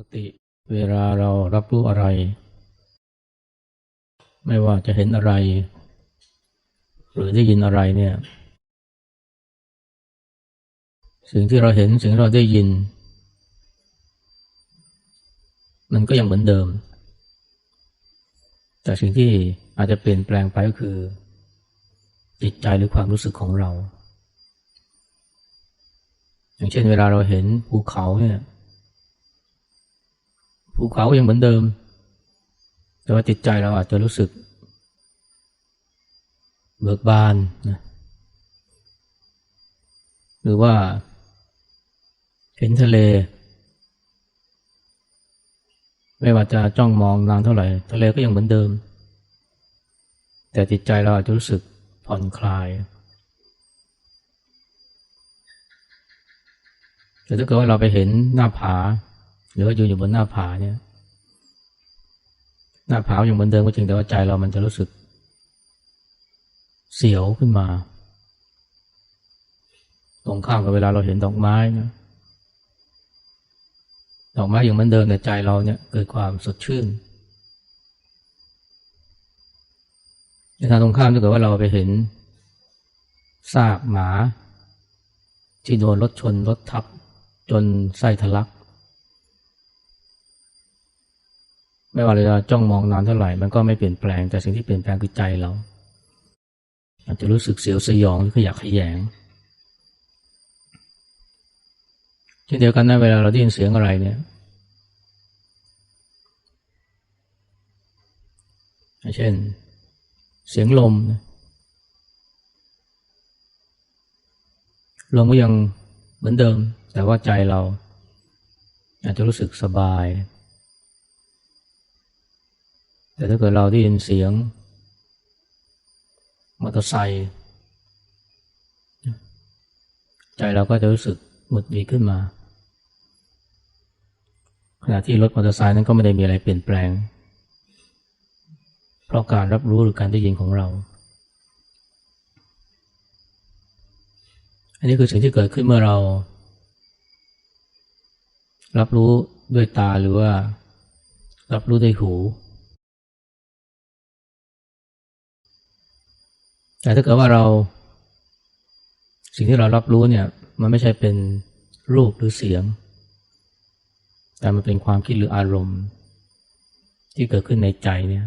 กติเวลาเรารับรู้อะไร ไม่ว่าจะเห็นอะไร หรือได้ยินอะไรเนี่ย สิ่งที่เราเห็นสิ่งที่เราได้ยิน มันก็ยังเหมือนเดิม แต่สิ่งที่อาจจะเปลี่ยนแปลงไปก็คือ จิตใจหรือความรู้สึกของเรา อย่างเช่นเวลาเราเห็นภูเขาเนี่ย ภูเขายังเหมือนเดิม แต่ว่าจิตใจเราอาจจะรู้สึก เบิกบานนะหรือว่า เห็นทะเล ไม่ว่าจะจ้องมองนานเท่าไหร่ ทะเลก็ยังเหมือนเดิม แต่จิตใจเราอาจจะรู้สึกผ่อนคลายแต่ถ้าเกิดว่าเราไปเห็นหน้าผา หรือว่าอยู่อยู่บนหน้าผาเนี่ย หน้าผาอย่างเหมือนเดิมก็จริงแต่ว่าใจเรามันจะรู้สึก เสียวขึ้นมา ตรงข้ามกับเวลาเราเห็นดอกไม้นะดอกไม้อย่างเหมือนเดิมแต่ใจเราเนี่ยเกิดความสดชื่นในทางตรงข้ามถ้าเกิดว่าเราไปเห็นซากหมา ที่โดนรถชนรถทับ จนไส้ทะลัก ไม่ว่าเราจะจ้องมองนานเท่าไหร่ มันก็ไม่เปลี่ยนแปลง แต่สิ่งที่เปลี่ยนแปลงคือใจเรา อาจจะรู้สึกเสียวสยองหรือขยะขยงเช่นเดียวกันนะเวลาเราได้ยินเสียงอะไรเนี่ยเช่น เสียงลม ลมก็ยังเหมือนเดิม แต่ว่าใจเรา อาจจะรู้สึกสบาย แต่ถ้าเกิดเราได้ยินเสียงมอเตอร์ไซค์ใจเราก็จะรู้สึกหงุดหงิดขึ้นมา ขณะที่รถมอเตอร์ไซค์นั้นก็ไม่ได้มีอะไรเปลี่ยนแปลง เพราะการรับรู้หรือการได้ยินของเรา อันนี้คือสิ่งที่เกิดขึ้นเมื่อเรา รับรู้ด้วยตาหรือว่า รับรู้ด้วยหู แต่ถ้าเกิดว่าเราสิ่งที่เรารับรู้เนี่ย มันไม่ใช่เป็นรูปหรือเสียง แต่มันเป็นความคิดหรืออารมณ์ ที่เกิดขึ้นในใจเนี่ย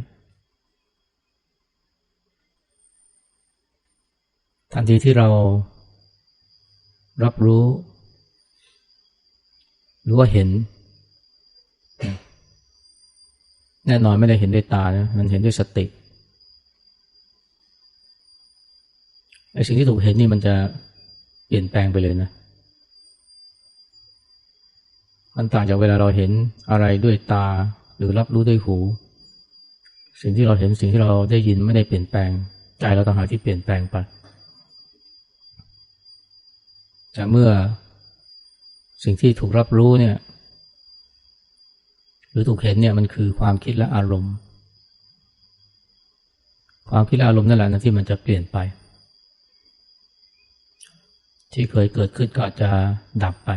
ทันทีที่เรารับรู้ หรือว่าเห็น แน่นอนไม่ได้เห็นด้วยตานะมันเห็นด้วยสติ ไอ้สิ่งที่ถูกเห็นนี่มันจะเปลี่ยนแปลงไปเลยนะ มันต่างจากเวลาเราเห็นอะไรด้วยตาหรือรับรู้ด้วยหู สิ่งที่เราเห็นสิ่งที่เราได้ยินไม่ได้เปลี่ยนแปลง ใจเราต่างหากที่เปลี่ยนแปลงไปแต่เมื่อสิ่งที่ถูกรับรู้เนี่ยหรือถูกเห็นเนี่ยมันคือความคิดและอารมณ์ ความคิดและอารมณ์นั่นแหละนะที่มันจะเปลี่ยนไป ที่เคยเกิดขึ้นก็จะดับไป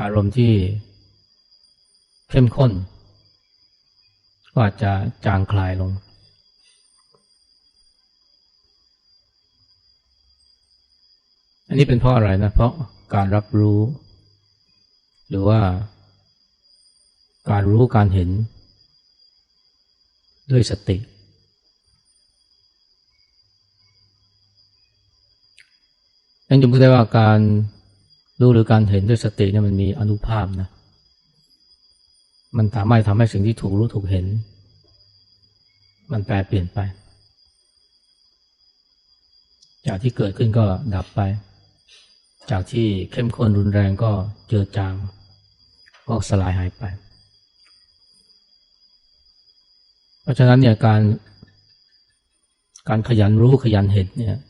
อารมณ์ที่เข้มข้น ก็อาจจะจางคลายลง อันนี้เป็นเพราะอะไรนะ เพราะการรับรู้ หรือว่า การรู้การเห็นด้วยสติ นั่นจึงพูดได้ว่าการรู้หรือการเห็นด้วยสติเนี่ยมันมีอนุภาพนะ มันสามารถทำให้สิ่งที่ถูกรู้ถูกเห็น มันแปลเปลี่ยนไป จากที่เกิดขึ้นก็ดับไป จากที่เข้มข้นรุนแรงก็เจือจางก็สลายหายไป เพราะฉะนั้นเนี่ยการ การขยันรู้ขยันเห็นเนี่ย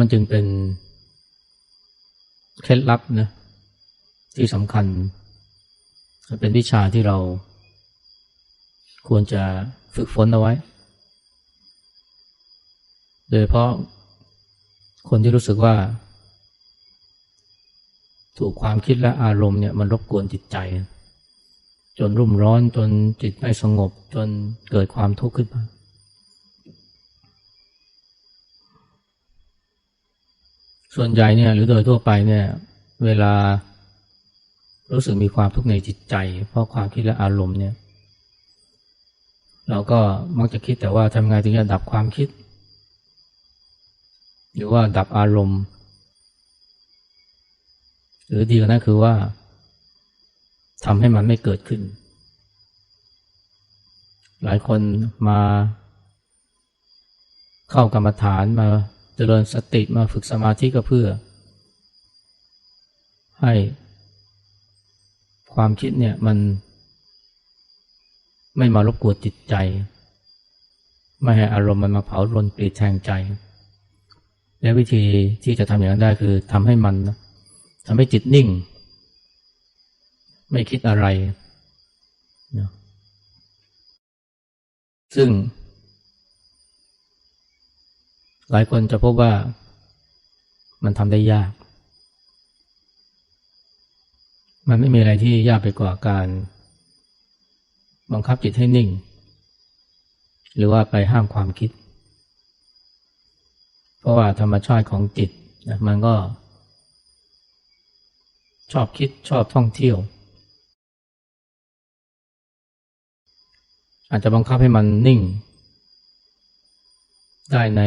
มันจึงเป็นเคล็ดลับนะที่สำคัญ เป็นวิชาที่เราควรจะฝึกฝนเอาไว้ โดยเพราะคนที่รู้สึกว่า ถูกความคิดและอารมณ์เนี่ยมันรบกวนจิตใจ จนรุ่มร้อนจนจิตไม่สงบ จนเกิดความทุกข์ขึ้นมา ส่วนใหญ่เนี่ยหรือโดยทั่วไปเนี่ย เวลารู้สึกมีความทุกข์ในจิตใจ เพราะความคิดและอารมณ์เนี่ย เราก็มักจะคิดแต่ว่าทำไงถึงจะดับความคิด หรือว่าดับอารมณ์ หรือดีกว่านั้นคือว่าทำให้มันไม่เกิดขึ้น หลายคนมาเข้ากรรมฐานมา ริญสติมาฝึกสมาธิก็เพื่อ ให้ความคิดเนี่ยมัน ไม่มารบกวนจิตใจ ไม่ให้อารมณ์มันมาเผารนปลีแทงใจ และวิธีที่จะทำอย่างนั้นได้คือทำให้มันทำให้จิตนิ่ง ไม่คิดอะไร ซึ่ง หลายคนจะพบว่ามันทำได้ยาก มันไม่มีอะไรที่ยากไปกว่าการบังคับจิตให้นิ่ง หรือว่าไปห้ามความคิด เพราะว่าธรรมชาติของจิตนะมันก็ ชอบคิดชอบท่องเที่ยว อาจจะบังคับให้มันนิ่ง ได้ใน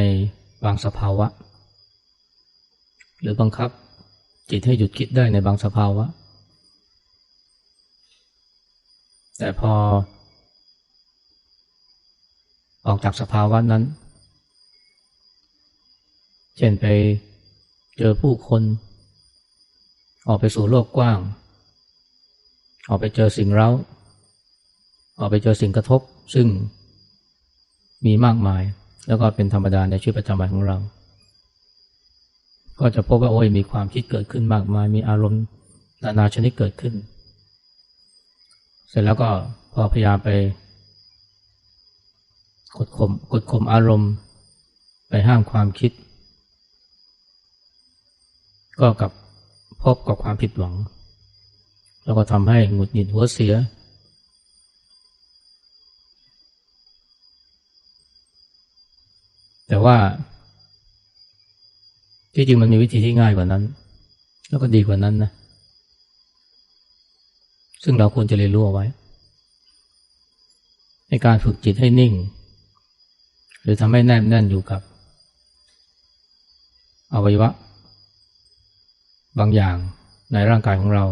บางสภาวะ หรือบังคับจิตให้หยุดคิดได้ในบางสภาวะ แต่พอ ออกจากสภาวะนั้น เช่นไปเจอผู้คน ออกไปสู่โลกกว้าง ออกไปเจอสิ่งเร้า ออกไปเจอสิ่งกระทบซึ่งมีมากมาย แล้วก็เป็นธรรมดาในชีวิตประจำวันของเรา ก็จะพบว่าโอ้ยมีความคิดเกิดขึ้นมากมาย มีอารมณ์นานาชนิดเกิดขึ้น เสร็จแล้วก็พอพยายามไปกดข่มกดข่มอารมณ์ ไปห้ามความคิด ก็กับพบกับความผิดหวัง แล้วก็ทำให้หงุดหงิดหัวเสีย แต่ว่าที่จริงมันมีวิธีที่ง่ายกว่านั้น แล้วก็ดีกว่านั้นนะ ซึ่งเราควรจะเรียนรู้เอาไว้ ในการฝึกจิตให้นิ่ง หรือทำให้แนบแน่นอยู่กับ อวัยวะ บางอย่างในร่างกายของเรา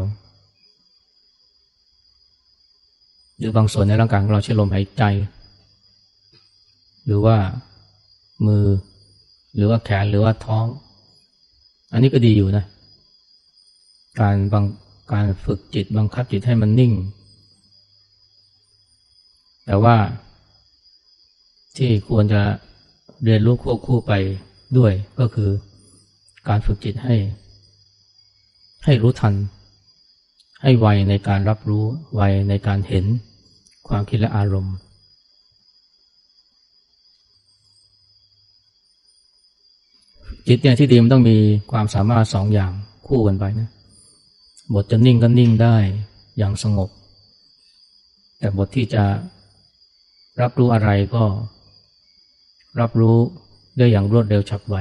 หรือบางส่วนในร่างกายของเราเช่นลมหายใจ หรือว่า มือ หรือว่าแขนหรือว่าท้อง อันนี้ก็ดีอยู่นะ การบางการฝึกจิตบังคับจิตให้มันนิ่ง แต่ว่าที่ควรจะเรียนรู้ควบคู่ไปด้วยก็คือการฝึกจิตให้ ให้รู้ทัน ให้ไวในการรับรู้ไวในการเห็นความคิดและอารมณ์ จิตเนี่ยที่ดีมันต้องมีความสามารถสองอย่างคู่กันไปนะบทจะนิ่งก็นิ่งได้อย่างสงบ แต่บทที่จะรับรู้อะไรก็ รับรู้ได้อย่างรวดเร็วฉับไว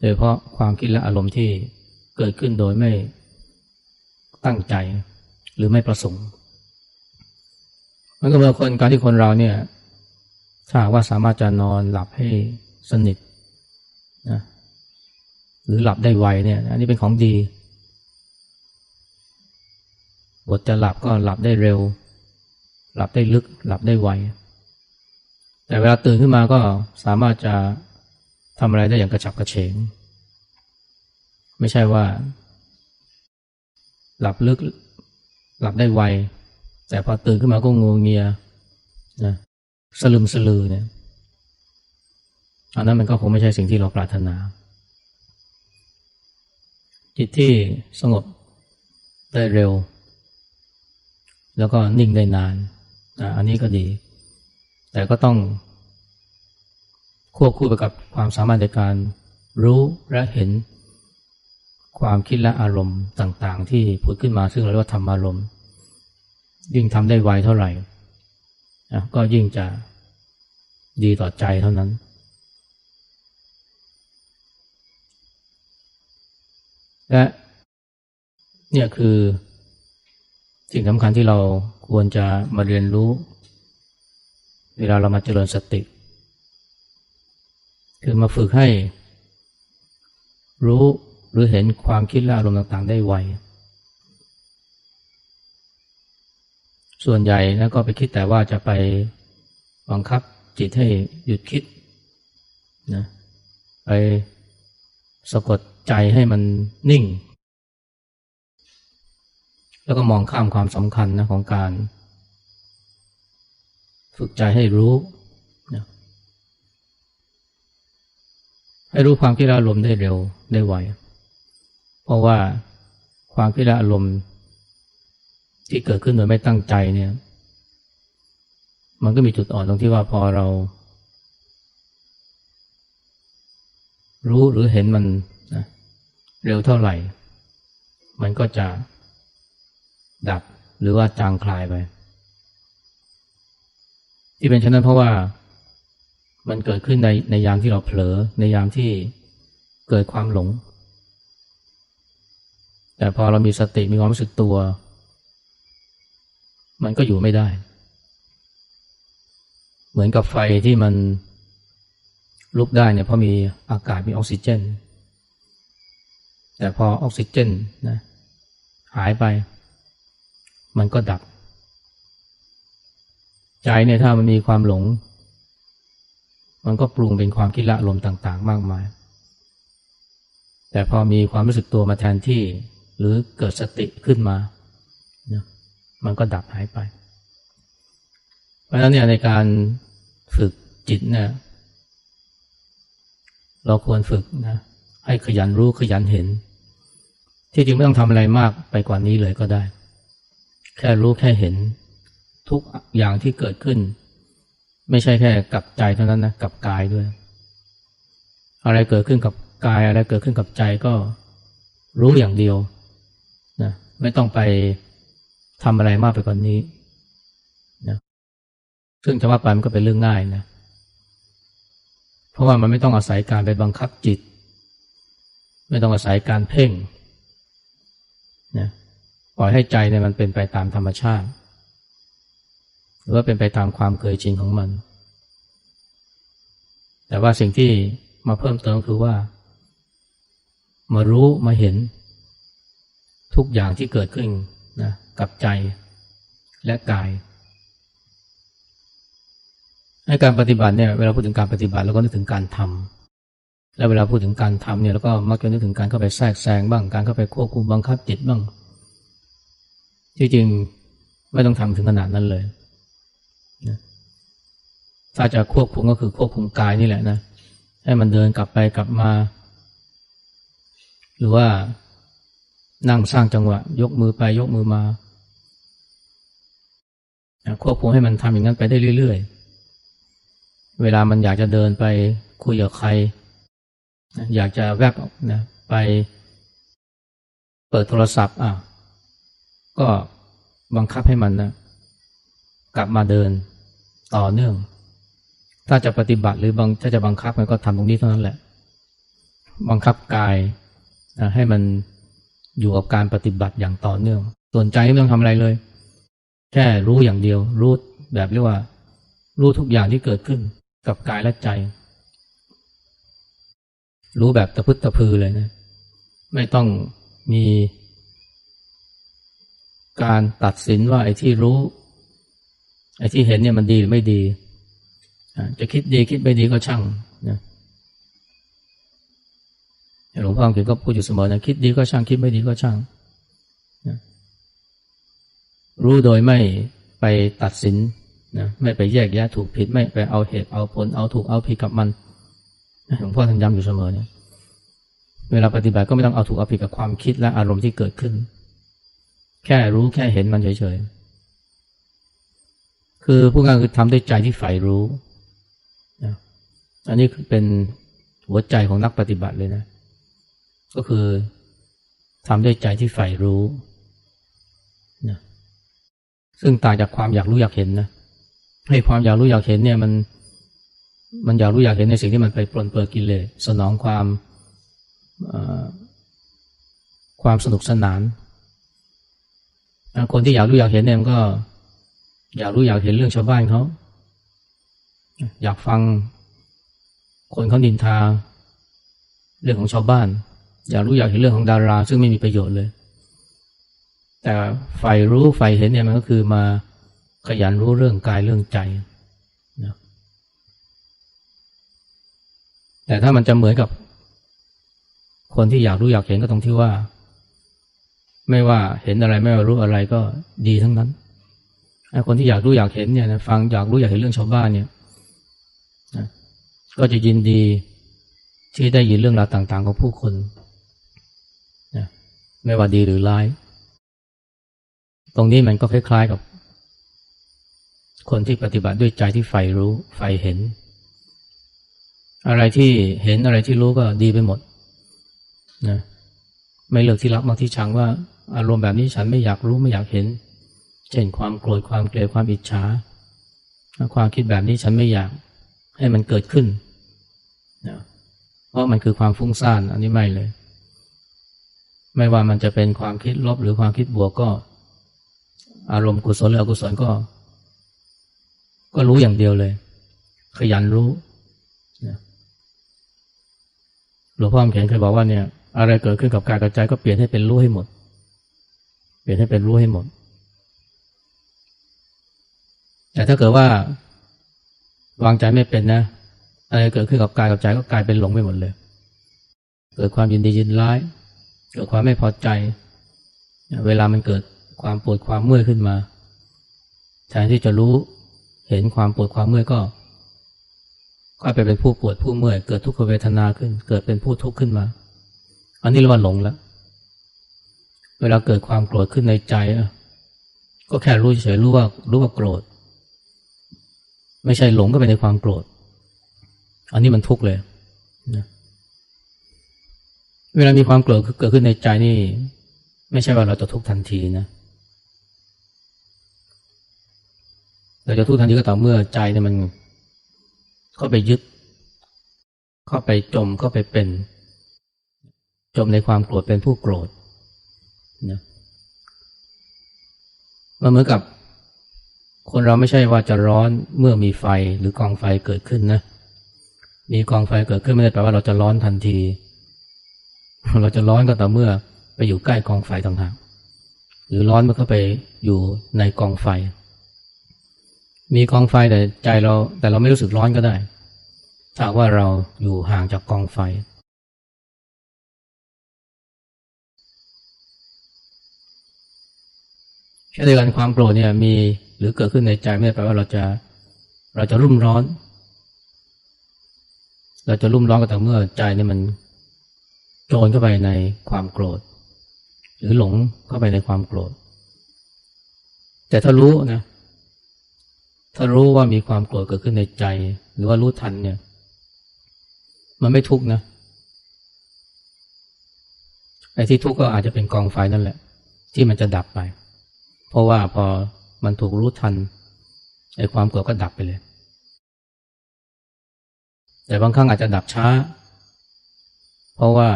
โดยเพราะความคิดและอารมณ์ที่เกิดขึ้นโดยไม่ตั้งใจหรือไม่ประสงค์ มันก็เหมือนคนการที่คนเราเนี่ยถ้าว่าสามารถจะนอนหลับให้สนิท นะหรือหลับได้ไวเนี่ย อันนี้เป็นของดีบทจะหลับก็หลับได้เร็ว หลับได้ลึก หลับได้ไว แต่เวลาตื่นขึ้นมาก็สามารถจะทำอะไรได้อย่างกระฉับกระเฉง ไม่ใช่ว่า หลับลึก หลับได้ไว แต่พอตื่นขึ้นมาก็งูเงียนะสลึมสลือเนี่ย อันนั้นมันก็คงไม่ใช่สิ่งที่เราปรารถนา จิตที่สงบได้เร็ว แล้วก็นิ่งได้นาน อันนี้ก็ดี แต่ก็ต้อง ควบคู่ไปกับความสามารถในการรู้และเห็นความคิดและอารมณ์ต่างๆ ที่ผุดขึ้นมาซึ่งเราเรียกว่าธรรมารมณ์ ยิ่งทำได้ไวเท่าไหร่ก็ยิ่งจะดีต่อใจเท่านั้น และเนี่ยคือสิ่งสำคัญที่เราควรจะมาเรียนรู้ เวลาเรามาเจริญสติ คือมาฝึกให้ รู้หรือเห็นความคิดและอารมณ์ต่างๆ ได้ไว ส่วนใหญ่นะก็ไปคิดแต่ว่าจะไปบังคับจิตให้หยุดคิดนะไปสะกด ใจให้มันนิ่ง แล้วก็มองข้ามความสำคัญนะของการ ฝึกใจให้รู้นะให้รู้ความคิดและอารมณ์ได้เร็วได้ไว เพราะว่าความคิดและอารมณ์ที่เกิดขึ้นโดยไม่ตั้งใจเนี่ย มันก็มีจุดอ่อนตรงที่ว่าพอเรา รู้หรือเห็นมัน เร็วเท่าไหร่ มันก็จะดับหรือว่าจางคลายไป ที่เป็นเช่นนั้นเพราะว่ามันเกิดขึ้นในในยามที่เราเผลอ ในยามที่เกิดความหลง แต่พอเรามีสติมีความรู้สึกตัว มันก็อยู่ไม่ได้ เหมือนกับไฟที่มันลุกได้เนี่ยเพราะมีอากาศมีออกซิเจน แต่พอออกซิเจนนะหายไป มันก็ดับ ใจเนี่ยถ้ามันมีความหลง มันก็ปรุงเป็นความคิดละลมต่างๆ มากมาย แต่พอมีความรู้สึกตัวมาแทนที่ หรือเกิดสติขึ้นมานะมันก็ดับหายไป เพราะฉะนั้นเนี่ยในการฝึกจิตเนี่ยเราควรฝึกนะให้ขยันรู้ขยันเห็น ที่จริงไม่ต้องทำอะไรมากไปกว่านี้เลยก็ได้ แค่รู้แค่เห็นทุกอย่างที่เกิดขึ้น ไม่ใช่แค่กับใจเท่านั้นนะกับกายด้วย อะไรเกิดขึ้นกับกายอะไรเกิดขึ้นกับใจก็รู้อย่างเดียวนะไม่ต้องไปทำอะไรมากไปกว่านนี้นะซึ่งจะว่าไปมันก็เป็นเรื่องง่ายนะ เพราะว่ามันไม่ต้องอาศัยการไปบังคับจิต ไม่ต้องอาศัยการเพ่ง นะปล่อยให้ใจเนี่ยมันเป็นไปตามธรรมชาติ หรือว่าเป็นไปตามความเคยชินของมัน แต่ว่าสิ่งที่มาเพิ่มเติมคือว่า มารู้มาเห็น ทุกอย่างที่เกิดขึ้นนะกับใจและกายให้การปฏิบัติเนี่ยเวลาพูดถึงการปฏิบัติเราก็นึกถึงการทำ และเวลาพูดถึงการทำเนี่ยเราก็มักจะนึกถึงการเข้าไปแทรกแซงบ้าง การเข้าไปควบคุมบังคับจิตบ้าง ที่จริงไม่ต้องทำถึงขนาดนั้นเลยนะถ้าจะควบคุมก็คือควบคุมกายนี่แหละนะ ให้มันเดินกลับไปกลับมา หรือว่านั่งสร้างจังหวะ ยกมือไปยกมือมาควบคุมให้มันทำอย่างนั้นไปได้เรื่อย ๆ เวลามันอยากจะเดินไปคุยกับใคร อยากจะแวบนะไปเปิดโทรศัพท์อะก็บังคับให้มันนะกลับมาเดินต่อเนื่อง ถ้าจะปฏิบัติหรือบางถ้าจะบังคับมันก็ทำตรงนี้เท่านั้นแหละ บังคับกายนะให้มันอยู่กับการปฏิบัติอย่างต่อเนื่อง ส่วนใจไม่ต้องทำอะไรเลย แค่รู้อย่างเดียว รู้แบบเรียกว่า รู้ทุกอย่างที่เกิดขึ้นกับกายและใจ รู้แบบตะพึดตะพือเลยนะ ไม่ต้องมีการตัดสินว่าไอ้ที่รู้ ไอ้ที่เห็นเนี่ยมันดีหรือไม่ดี จะคิดดีคิดไม่ดีก็ช่างนะหลวงพ่อเขียนก็พูดอยู่เสมอนะคิดดีก็ช่างคิดไม่ดีก็ช่างนะรู้โดยไม่ไปตัดสินนะไม่ไปแยกแยะถูกผิด ไม่ไปเอาเหตุเอาผลเอาถูกเอาผิดกับมัน หลวงพ่อท่านย้ำอยู่เสมอเนี่ยเวลาปฏิบัติก็ไม่ต้องเอาถูกเอาผิดกับความคิดและอารมณ์ที่เกิดขึ้น แค่รู้แค่เห็นมันเฉยๆ คือผู้งานคือทำด้วยใจที่ใฝ่รู้นะอันนี้เป็นหัวใจของนักปฏิบัติเลยนะ ก็คือทำด้วยใจที่ใฝ่รู้นะซึ่งต่างจากความอยากรู้อยากเห็นนะให้ความอยากรู้อยากเห็นเนี่ยมัน มันอยากรู้อยากเห็นในสิ่งที่มันไปปลนเปื้อกิเลสสนองความความสนุกสนาน คนที่อยากรู้อยากเห็นเนี่ยมันก็ อยากรู้อยากเห็นเรื่องชาวบ้านเขาอยากฟังคนเขาดินทา เรื่องของชาวบ้าน อยากรู้อยากเห็นเรื่องของดารา ซึ่งไม่มีประโยชน์เลย แต่ใฝ่รู้ใฝ่เห็นเนี่ยมันก็คือมาขยันรู้เรื่องกายเรื่องใจนะ แต่ถ้ามันจะเหมือนกับ คนที่อยากรู้อยากเห็นก็ตรงที่ว่า ไม่ว่าเห็นอะไรไม่ว่ารู้อะไรก็ดีทั้งนั้นคนที่อยากรู้อยากเห็นเนี่ยนะฟังอยากรู้อยากเห็นเรื่องชาวบ้านเนี่ยนะก็จะยินดีที่ได้ยินเรื่องราวต่าง ๆ ของผู้คนนะไม่ว่าดีหรือร้าย ตรงนี้มันก็คล้าย ๆกับ คนที่ปฏิบัติด้วยใจที่ใฝ่รู้ใฝ่เห็น อะไรที่เห็นอะไรที่รู้ก็ดีไปหมดนะไม่เลือกที่รักมากที่ชังว่าอารมณ์แบบนี้ฉันไม่อยากรู้ไม่อยากเห็น เช่นความโกรธความเกลียดความอิจฉาความคิดแบบนี้ฉันไม่อยากให้มันเกิดขึ้นนะเพราะมันคือความฟุ้งซ่านอันนี้ไม่เลย ไม่ว่ามันจะเป็นความคิดลบหรือความคิดบวกก็ อารมณ์กุศลหรืออกุศลก็ ก็รู้อย่างเดียวเลย ขยันรู้ หลวงพ่อเขียนเคยบอกว่าเนี่ย อะไรเกิดขึ้นกับกายกับใจก็เปลี่ยนให้เป็นรู้ให้หมด เปลี่ยนให้เป็นรู้ให้หมด แต่ถ้าเกิดว่า วางใจไม่เป็นนะ อะไรเกิดขึ้นกับกายกับใจก็กลายเป็นหลงไปหมดเลย เกิดความยินดียินร้าย เกิดความไม่พอใจ เวลามันเกิดความปวดความเมื่อยขึ้นมาแทนที่จะรู้เห็นความปวดความเมื่อยก็ ก็ไปเป็นผู้ปวดผู้เมื่อยเกิดทุกขเวทนาขึ้น เกิดเป็นผู้ทุกข์ขึ้นมา อันนี้เรียกว่าหลงแล้วเวลาเกิดความโกรธขึ้นในใจก็แค่รู้เฉยรู้ว่ารู้ว่าโกรธ ไม่ใช่หลงก็ไปในความโกรธ อันนี้มันทุกข์เลยนะเวลามีความโกรธเกิดขึ้นในใจนี่ ไม่ใช่ว่าเราจะทุกข์ทันทีนะเราจะทุกข์ทันทีก็ต่อเมื่อใจเนี่ยมัน เข้าไปยึด เข้าไปจมเข้าไปเป็น จมในความโกรธเป็นผู้โกรธนะมันเหมือนกับ คนเราไม่ใช่ว่าจะร้อนเมื่อมีไฟหรือกองไฟเกิดขึ้นนะมีกองไฟเกิดขึ้นไม่ได้แปลว่าเราจะร้อนทันที เราจะร้อนก็ต่อเมื่อไปอยู่ใกล้กองไฟต่างหากหรือร้อนเมื่อเข้าไปอยู่ในกองไฟ มีกองไฟแต่ใจเรา แต่เราไม่รู้สึกร้อนก็ได้ถ้าว่าเราอยู่ห่างจากกองไฟ เช่นเดียวกันความโกรธเนี่ยมีหรือเกิดขึ้นในใจไม่ได้แปลว่าเราจะเราจะรุ่มร้อน เราจะรุ่มร้อนก็แต่เมื่อใจเนี่ยมันโจรเข้าไปในความโกรธ หรือหลงเข้าไปในความโกรธ แต่ถ้ารู้นะ ถ้ารู้ว่ามีความโกรธเกิดขึ้นในใจ หรือว่ารู้ทันเนี่ย มันไม่ทุกข์นะไอ้ที่ทุกข์ก็อาจจะเป็นกองไฟนั่นแหละ ที่มันจะดับไป เพราะว่าพอมันถูกรู้ทันไอ้ความโกรธก็ดับไปเลย แต่บางครั้งอาจจะดับช้า เพราะว่า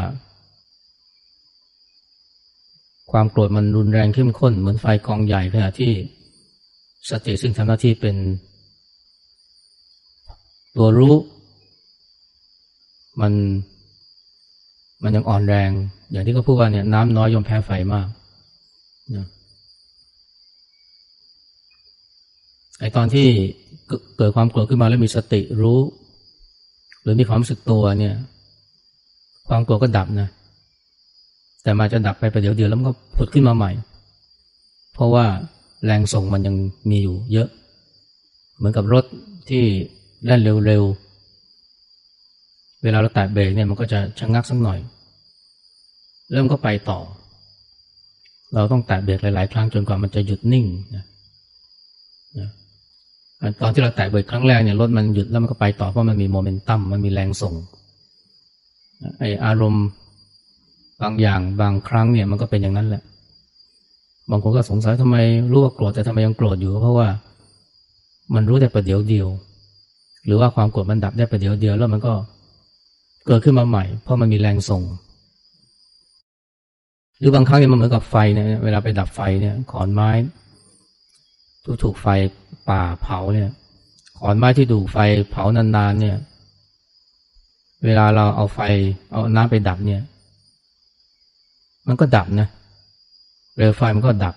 ความโกรธมันรุนแรงเข้มข้นเหมือนไฟกองใหญ่ขณะที่ สติซึ่งทำหน้าที่เป็น ตัวรู้ มันมันยังอ่อนแรง อย่างที่เขาพูดว่าเนี่ยน้ำน้อยยอมแพ้ไฟมากนะไอตอนที่เกิดความโกรธขึ้นมาแล้วมีสติรู้ หรือมีความรู้สึกตัวเนี่ย ความโกรธก็ดับนะ แต่มาจะดับไปประเดี๋ยวเดียวแล้วมันก็ผุดขึ้นมาใหม่ เพราะว่า แรงส่งมันยังมีอยู่เยอะ เหมือนกับรถที่แล่นเร็วๆ เวลาเราแตะเบรกเนี่ยมันก็จะชะงักสักหน่อย เริ่มก็ไปต่อ เราต้องแตะเบรกหลายๆ ครั้งจนกว่ามันจะหยุดนิ่งนะนะตอนที่เราแตะเบรกครั้งแรกเนี่ยรถมันหยุดแล้วมันก็ไปต่อเพราะมันมีโมเมนตัมมันมีแรงส่งไออารมณ์บางอย่างบางครั้งเนี่ยมันก็เป็นอย่างนั้นแหละ บางคนก็สงสัยทำไมรู้ว่าโกรธแต่ทำไมยังโกรธอยู่เพราะว่า มันรู้แต่ประเดี๋ยวเดียว หรือว่าความโกรธมันดับได้ประเดี๋ยวเดียว แล้วมันก็เกิดขึ้นมาใหม่ เพราะมันมีแรงส่ง หรือบางครั้งเนี่ยมันเหมือนกับไฟเนี่ยเวลาไปดับไฟเนี่ยขอนไม้ที่ถูกไฟป่าเผาเนี่ยขอนไม้ที่ถูกไฟเผานานๆเนี่ย เวลาเราเอาไฟเอาน้ำไปดับเนี่ย มันก็ดับนะเเปลวไฟมันก็ดับ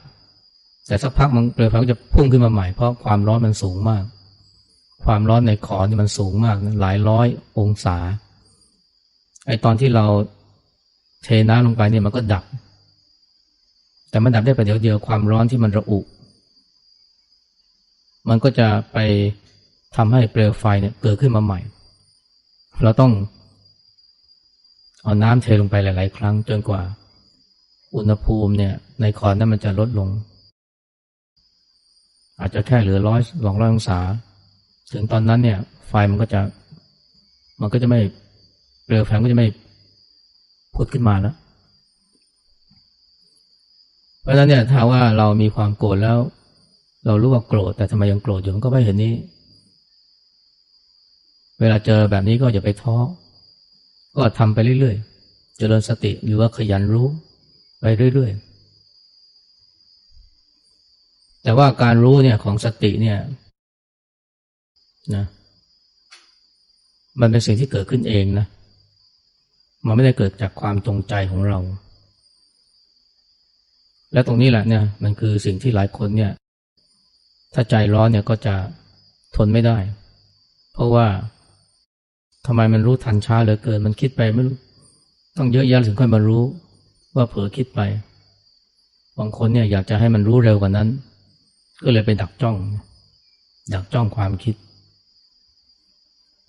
แต่สักพักมันเปลวไฟก็จะพุ่งขึ้นมาใหม่เพราะความร้อนมันสูงมาก ความร้อนในขอนี่มันสูงมาก หลายร้อยองศาไอตอนที่เราเทน้ำลงไปเนี่ยมันก็ดับ แต่มันดับได้ประเดี๋ยวเดียวความร้อนที่มันระอุ มันก็จะไปทำให้เปลวไฟเนี่ยเกิดขึ้นมาใหม่ เราต้องเอาน้ำเทลงไปหลาย ๆ ครั้งจนกว่า อุณหภูมิเนี่ย ในขอนนั้นมันจะลดลง อาจจะแค่เหลือร้อยสองร้อยองศา ถึงตอนนั้นเนี่ย ไฟมันก็จะ มันก็จะไม่เปลวไฟมันก็จะไม่พุดขึ้นมาแล้วเพราะฉะนั้นเนี่ยถ้าว่าเรามีความโกรธแล้ว เรารู้ว่าโกรธแต่ทำไมยังโกรธอยู่มันก็ไม่เห็นนี้ เวลาเจอแบบนี้ก็อย่าไปท้อก็ทำไปเรื่อยๆ เจริญสติหรือว่าขยันรู้ ไปเรื่อยๆ แต่ว่าการรู้เนี่ยของสติเนี่ยนะมันเป็นสิ่งที่เกิดขึ้นเองนะ มันไม่ได้เกิดจากความจงใจของเรา และตรงนี้แหละเนี่ยมันคือสิ่งที่หลายคนเนี่ย ถ้าใจร้อนเนี่ยก็จะทนไม่ได้ เพราะว่าทำไมมันรู้ทันช้าเหลือเกิน มันคิดไปไม่รู้ต้องเยอะแยะถึงค่อยมารู้ ว่าเผลอคิดไป บางคนเนี่ยอยากจะให้มันรู้เร็วกว่านั้น ก็เลยไปดักจ้อง ดักจ้องความคิด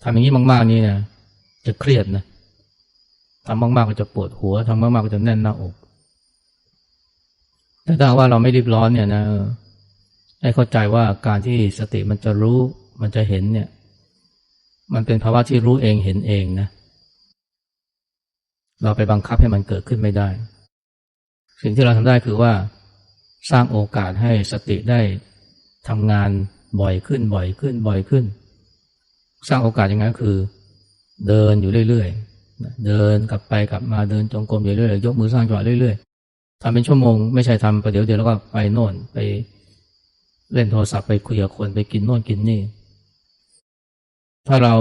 ทำอย่างนี้มาก ๆ นี่นะจะเครียดนะทำมากๆก็จะปวดหัวทำมากๆก็จะแน่นหน้าอก แต่ถ้าว่าเราไม่รีบร้อนเนี่ยนะให้เข้าใจว่าการที่สติมันจะรู้มันจะเห็นเนี่ย มันเป็นภาวะที่รู้เองเห็นเองนะ เราไปบังคับให้มันเกิดขึ้นไม่ได้ สิ่งที่เราทำได้คือว่าสร้างโอกาสให้สติได้ทำงานบ่อยขึ้นบ่อยขึ้นบ่อยขึ้น สร้างโอกาสอย่างนั้นคือ เดินอยู่เรื่อยๆ เดินกลับไปกลับมาเดินจงกรมอยู่เรื่อยๆยกมือสร้างจังหวะเรื่อยๆทำเป็นชั่วโมงไม่ใช่ทำประเดี๋ยวเดียวแล้วก็ไปโน่นไปเล่นโทรศัพท์ไปคุยกับคนไปกินโน่นกินนี่ ถ้าเรา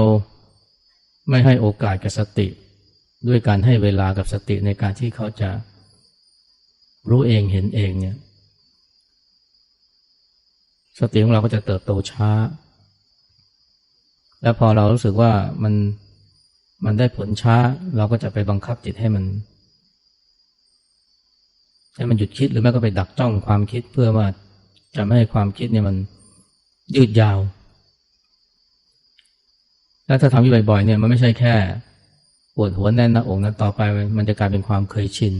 ไม่ให้โอกาสกับสติ ด้วยการให้เวลากับสติในการที่เขาจะ รู้เองเห็นเองเนี่ยสติของเราก็จะเติบโตช้า แล้วพอเรารู้สึกว่ามันมันได้ผลช้า เราก็จะไปบังคับจิตให้มันให้มันหยุดคิดหรือแม้ก็ไปดักจ้องความคิดเพื่อว่าจะไม่ให้ความคิดเนี่ยมันยืดยาว แล้วถ้าทำอยู่บ่อยๆเนี่ยมันไม่ใช่แค่ปวดหัวแน่นหน้าอกนะต่อไปมันจะกลายเป็นความเคยชิน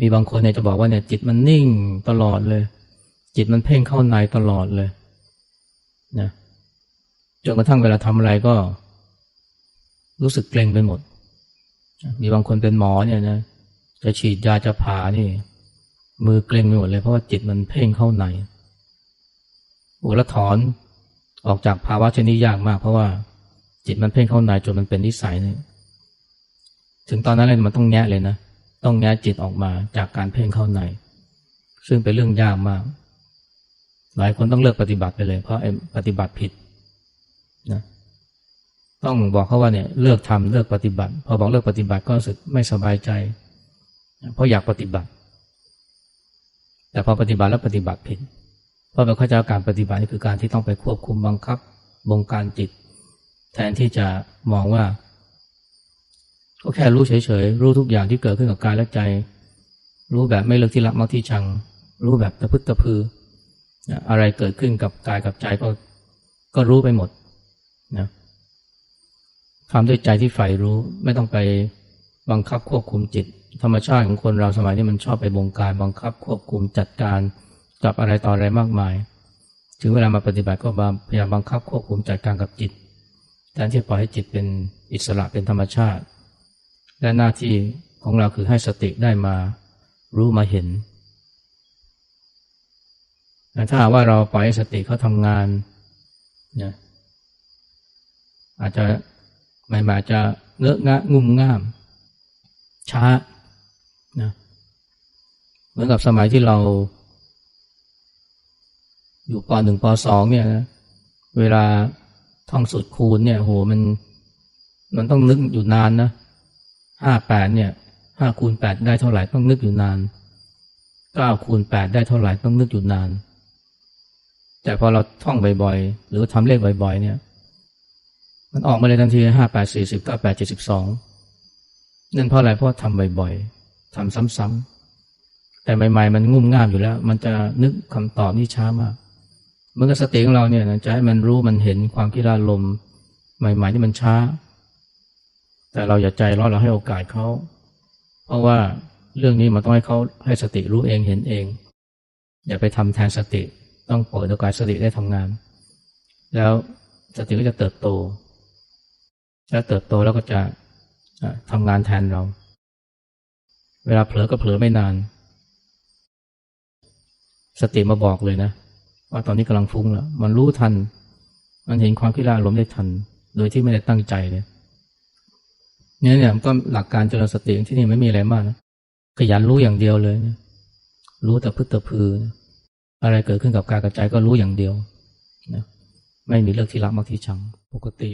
มีบางคนเนี่ยจะบอกว่าเนี่ยจิตมันนิ่งตลอดเลย จิตมันเพ่งเข้าในตลอดเลยนะจนกระทั่งเวลาทำอะไรก็ รู้สึกเกร็งไปหมด มีบางคนเป็นหมอเนี่ยนะจะฉีดยาจะผ่านี่ มือเกร็งไปหมดเลยเพราะว่าจิตมันเพ่งเข้าในโอ้แล้วถอนออกจากภาวะชนิดยากมาก เพราะว่าจิตมันเพ่งเข้าในจนมันเป็นนิสัยเนี่ยถึงตอนนั้นเลยมันต้องแงะเลยนะ ต้องแงะจิตออกมาจากการเพ่งเข้าใน ซึ่งเป็นเรื่องยากมาก หลายคนต้องเลิกปฏิบัติไปเลย เพราะปฏิบัติผิดนะต้องบอกเขาว่าเนี่ยเลิกทำเลิกปฏิบัติ พอบอกเลิกปฏิบัติก็รู้สึกไม่สบายใจ เพราะอยากปฏิบัติ แต่พอปฏิบัติแล้วปฏิบัติผิด เพราะเราเข้าใจการปฏิบัตินี่คือการที่ต้องไปควบคุมบังคับบงการจิต แทนที่จะมองว่า ก็แค่รู้เฉยๆ รู้ทุกอย่างที่เกิดขึ้นกับกายและใจ รู้แบบไม่เลือกที่รักมักที่ชัง รู้แบบตะพึดตะพือ อะไรเกิดขึ้นกับกายกับใจก็ก็รู้ไปหมดนะทำด้วยใจที่ใฝ่รู้ไม่ต้องไปบังคับควบคุมจิต ธรรมชาติของคนเราสมัยนี้มันชอบไปบงการบังคับควบคุมจัดการกับอะไรต่ออะไรมากมาย ถึงเวลามาปฏิบัติก็พยายามบังคับควบคุมจัดการกับจิตแทนที่ปล่อยให้จิตเป็นอิสระเป็นธรรมชาติ และหน้าที่ของเราคือให้สติได้มารู้มาเห็นแต่ถ้าว่าเราปล่อยสติเขาทำงานเนี่ยอาจจะใหม่ๆอาจจะเงอะงะงุ่มง่าม ช้านะเหมือนกับสมัยที่เรา อยู่ปหนึ่งปสองเนี่ยนะเวลาท่องสูตรคูณเนี่ยโหมัน มันต้องนึกอยู่นานนะ ห้าแปดเนี่ยห้าคูณแปดได้เท่าไหร่ต้องนึกอยู่นานเก้าคูณแปดได้เท่าไหร่ต้องนึกอยู่นาน แต่พอเราท่องบ่อยๆ หรือทำเลขบ่อยๆ เนี่ย มันออกมาเลยทันทีห้าแปดสี่สิบเก้าแปดเจ็ดสิบสองนั่นเพราะอะไรเพราะทำบ่อยๆทำซ้ำๆแต่ใหม่ๆ มันงุ่มง่ามอยู่แล้ว มันจะนึกคำตอบนี่ช้ามากเมื่อกับสติของเราเนี่ยจะให้มันรู้มันเห็นความคิดอารมณ์ใหม่ๆที่มันช้า แต่เราอย่าใจร้อนเราให้โอกาสเขา เพราะว่าเรื่องนี้มันต้องให้เขาให้สติรู้เองเห็นเอง อย่าไปทำแทนสติ ต้องเปิดโอกาสสติได้ทำงาน แล้วสติก็จะเติบโต แล้วเติบโตแล้วก็จะทำงานแทนเรา เวลาเผลอก็เผลอไม่นาน สติมาบอกเลยนะ ว่าตอนนี้กำลังฟุ้งแล้ว มันรู้ทัน มันเห็นความคิดอารมได้ทัน โดยที่ไม่ได้ตั้งใจเลย เนี่ยเนี่ยก็หลักการเจริญสติที่นี่ไม่มีอะไรมากนะขยันรู้อย่างเดียวเลยนะรู้แต่พึ่งแต่พือนะอะไรเกิดขึ้นกับกายกับใจก็รู้อย่างเดียวนะไม่มีเรื่องที่รักมากที่ชังปกติ